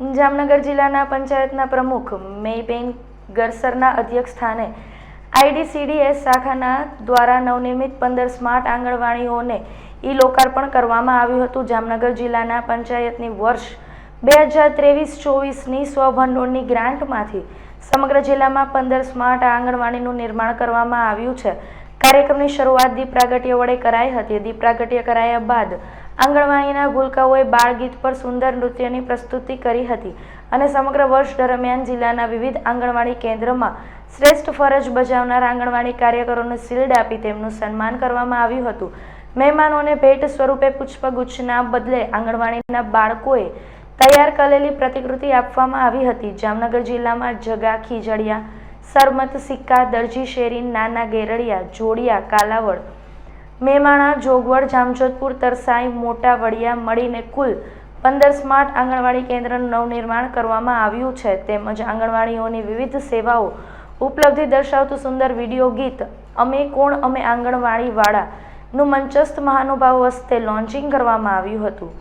જામનગર જિલ્લાના પંચાયતના પ્રમુખ મેયબેન ગરસરના અધ્યક્ષ સ્થાને આઈડીસીડીએસ શાખાના દ્વારા નવનિર્મિત પંદર સ્માર્ટ આંગણવાડીઓને ઈ લોકાર્પણ કરવામાં આવ્યું હતું. જામનગર જિલ્લાના પંચાયતની વર્ષ બે હજાર ત્રેવીસ ચોવીસની સ્વભંડોળની ગ્રાન્ટમાંથી સમગ્ર જિલ્લામાં પંદર સ્માર્ટ આંગણવાડીનું નિર્માણ કરવામાં આવ્યું છે. કાર્યક્રમની શરૂઆત દીપ વડે કરાઈ હતી. દીપ કરાયા બાદ આંગણવાડીના ભૂલકાઓએ બાળગીત પર સુંદર નૃત્યની પ્રસ્તુતિ કરી હતી અને સમગ્ર વર્ષ દરમિયાન જિલ્લાના વિવિધ આંગણવાડી કેન્દ્રમાં શ્રેષ્ઠ ફરજ બજાવનાર આંગણવાડી કાર્યકરોને શિલ્ડ આપી તેમનું સન્માન કરવામાં આવ્યું હતું. મહેમાનોને ભેટ સ્વરૂપે પુષ્પગુચ્છના બદલે આંગણવાડીના બાળકોએ તૈયાર કરેલી પ્રતિકૃતિ આપવામાં આવી હતી. જામનગર જિલ્લામાં જગા ખીજડીયા સરમત સિક્કા, દરજી શેરી નાના ગેરડિયા જોડિયા, કાલાવડ, મેમાણા, જોગવડ, જામજોધપુર, તરસાઈ, મોટા વડિયા મળીને કુલ પંદર સ્માર્ટ આંગણવાડી કેન્દ્રનું નવનિર્માણ કરવામાં આવ્યું છે. તેમજ આંગણવાડીઓની વિવિધ સેવાઓ ઉપલબ્ધિ દર્શાવતું સુંદર વીડિયો ગીત, અમે કોણ, અમે આંગણવાડીવાળાનું મંચસ્થ મહાનુભાવ હસ્તે લોન્ચિંગ કરવામાં આવ્યું હતું.